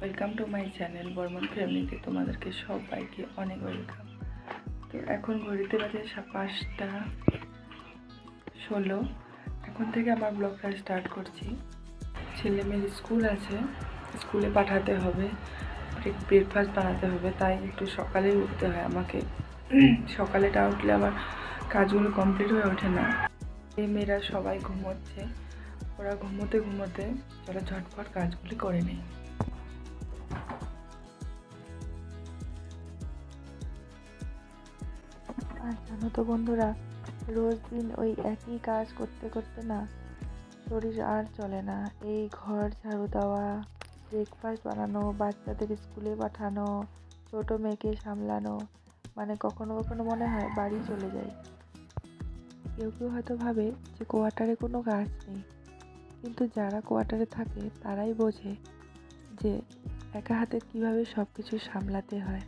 Welcome to my channel Barman ফ্যামিলিতে তোমাদেরকে সবাইকে অনেক ওয়েলকাম। তো এখন ঘড়িতে বাজে পাঁচটা ষোলো। এখন থেকে আমার ব্লগটা স্টার্ট করছি। ছেলে মেয়ের স্কুল আছে, স্কুলে পাঠাতে হবে ব্রেকফাস্ট বানাতে হবে, তাই একটু সকালেই উঠতে হয় আমাকে। সকালেটা উঠলে আমার কাজগুলো কমপ্লিট হয়ে ওঠে না। মেয়েরা সবাই ঘুমোচ্ছে। ওরা ঘুমোতে ঘুমোতে চলো ঝটপট কাজগুলি করে নিই আর জানো তো বন্ধুরা, রোজ দিন ওই একই কাজ করতে করতে না শরীর আর চলে না। এই ঘর ঝাড়ু দেওয়া ব্রেকফাস্ট বানানো, বাচ্চাদের স্কুলে পাঠানো, ছোটো মেয়েকে সামলানো মানে কখনো কখনো মনে হয় বাড়ি চলে যাই। কেউ কেউ হয়তো ভাবে যে কোয়ার্টারে কোনো কাজ নেই। কিন্তু যারা কোয়ার্টারে থাকে তারাই বোঝে যে একা হাতে কীভাবে সব কিছু সামলাতে হয়।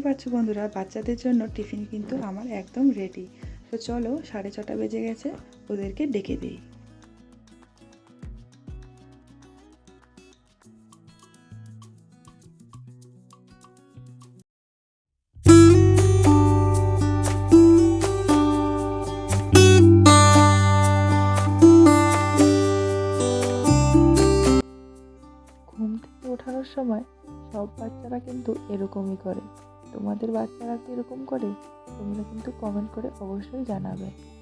দেখতেই পাচ্ছ বন্ধুরা, বাচ্চাদের জন্য টিফিন কিন্তু আমার একদম রেডি তো চলো, সাড়ে ছটা বেজে গেছে, ওদেরকে ডেকে দিই। ঘুম থেকে ওঠানোর সময় সব বাচ্চারা কিন্তু এরকমই করে। তোমাদের বাচ্চারা কি এরকম করে? তোমরা কিন্তু কমেন্ট করে অবশ্যই জানাবে।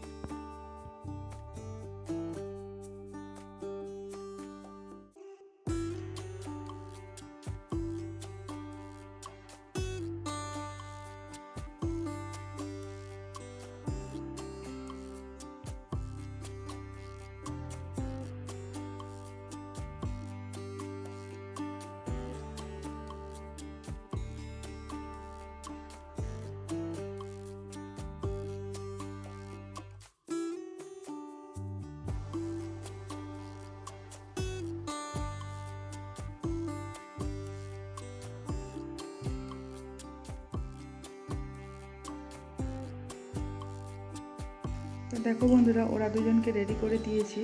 তো দেখো বন্ধুরা, ওরা দুজনকে রেডি করে দিয়েছি।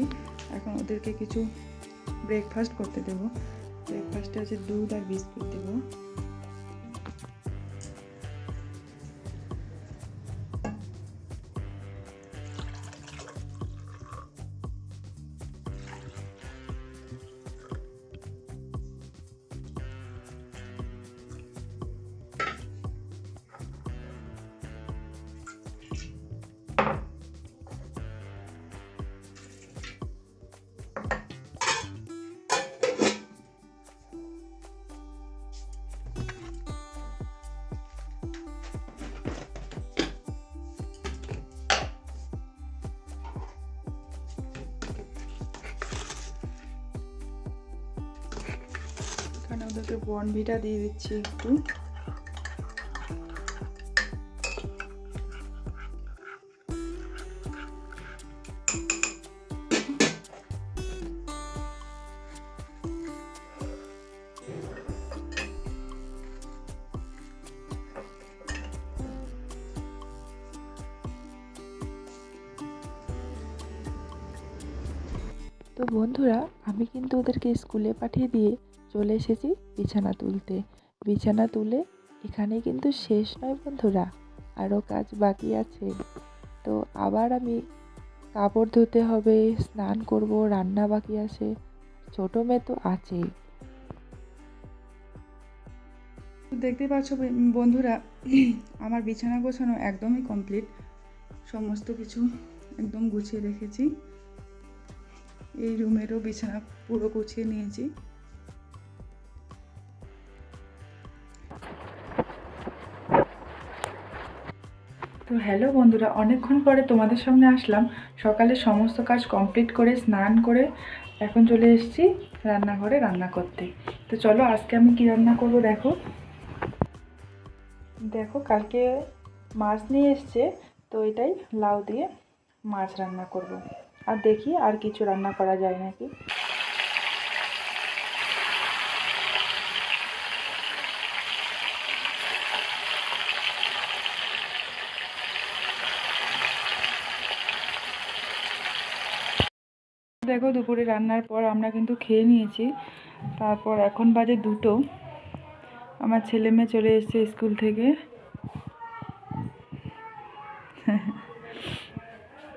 এখন ওদেরকে কিছু ব্রেকফাস্ট করতে দেবো। ব্রেকফাস্টে আছে দুধ আর বিস্কুট দেবো। এখানে ওদেরকে বনভিটা দিয়ে দিচ্ছি একটু। তো বন্ধুরা আমি কিন্তু ওদেরকে স্কুলে পাঠিয়ে দিয়ে চলে এসেছি বিছানা তুলতে। বিছানা তুলে এখানে কিন্তু শেষ নয় বন্ধুরা, আরও কাজ বাকি আছে। তো আবার আমি কাপড় ধুতে হবে, স্নান করব, রান্না বাকি আছে, ছোটো মেয়ে তো আছেই দেখতে পাচ্ছ বন্ধুরা, আমার বিছানা গোছানো একদমই কমপ্লিট। সমস্ত কিছু একদম গুছিয়ে রেখেছি। এই রুমেরও বিছানা পুরো গুছিয়ে নিয়েছি। তো হ্যালো বন্ধুরা, অনেকক্ষণ পরে তোমাদের সামনে আসলাম। সকালে সমস্ত কাজ কমপ্লিট করে, স্নান করে এখন চলে এসেছি রান্নাঘরে রান্না করতে। তো চলো আজকে আমি কি রান্না করব দেখো। দেখো কালকে মাছ নিয়ে এসছে, তো এটাই লাউ দিয়ে মাছ রান্না করব। আর দেখি আর কিছু রান্না করা যায় নাকি। দেখো দুপুরে রান্নার পর আমরা কিন্তু খেয়ে নিয়েছি। তারপর এখন বাজে দুটো। আমার ছেলে মেয়ে চলে এসছে স্কুল থেকে।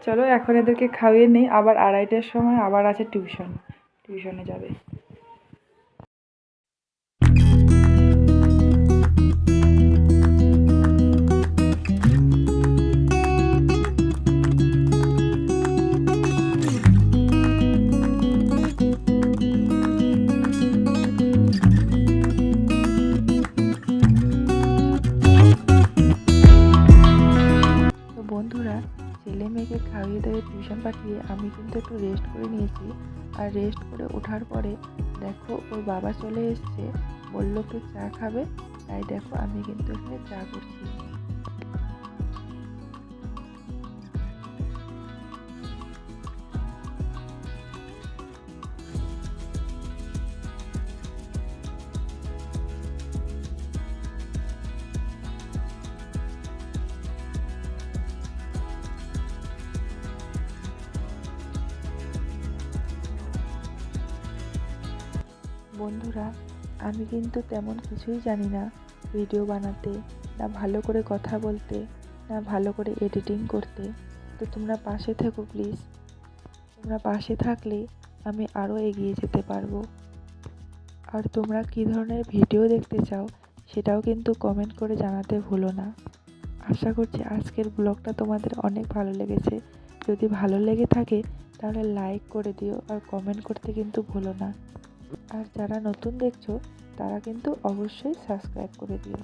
চলো এখন এদেরকে খাইয়ে নিই, আবার আড়াইটার সময় আবার আছে টিউশন। টিউশনে যাবে। আমি কিন্তু একটু রেস্ট করে নিয়েছি। আর রেস্ট করে ওঠার পরে দেখো ওর বাবা চলে এসছে, বলল একটু চা খাবে? তাই দেখো আমি কিন্তু এখানে চা করছি। বন্ধুরা, আমি কিন্তু তেমন কিছুই জানি না ভিডিও বানাতে, না ভালো করে কথা বলতে, না ভালো করে এডিটিং করতে। তো তোমরা পাশে থেকো প্লিজ তোমরা পাশে থাকলে আমি আরও এগিয়ে যেতে পারব। আর তোমরা কী ধরনের ভিডিও দেখতে চাও সেটাও কিন্তু কমেন্ট করে জানাতে ভুলো না। আশা করছি আজকের ব্লগটা তোমাদের অনেক ভালো লেগেছে। যদি ভালো লেগে থাকে তাহলে লাইক করে দিও আর কমেন্ট করতে কিন্তু ভুলো না। আর যারা নতুন দেখছ, তারা কিন্তু অবশ্যই সাবস্ক্রাইব করে দিও।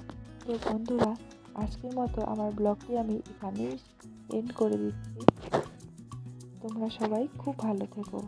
তো বন্ধুরা, আজকের মতো আমার ব্লগটি আমি এখানেই এন্ড করে দিচ্ছি। তোমরা সবাই খুব ভালো থেকো।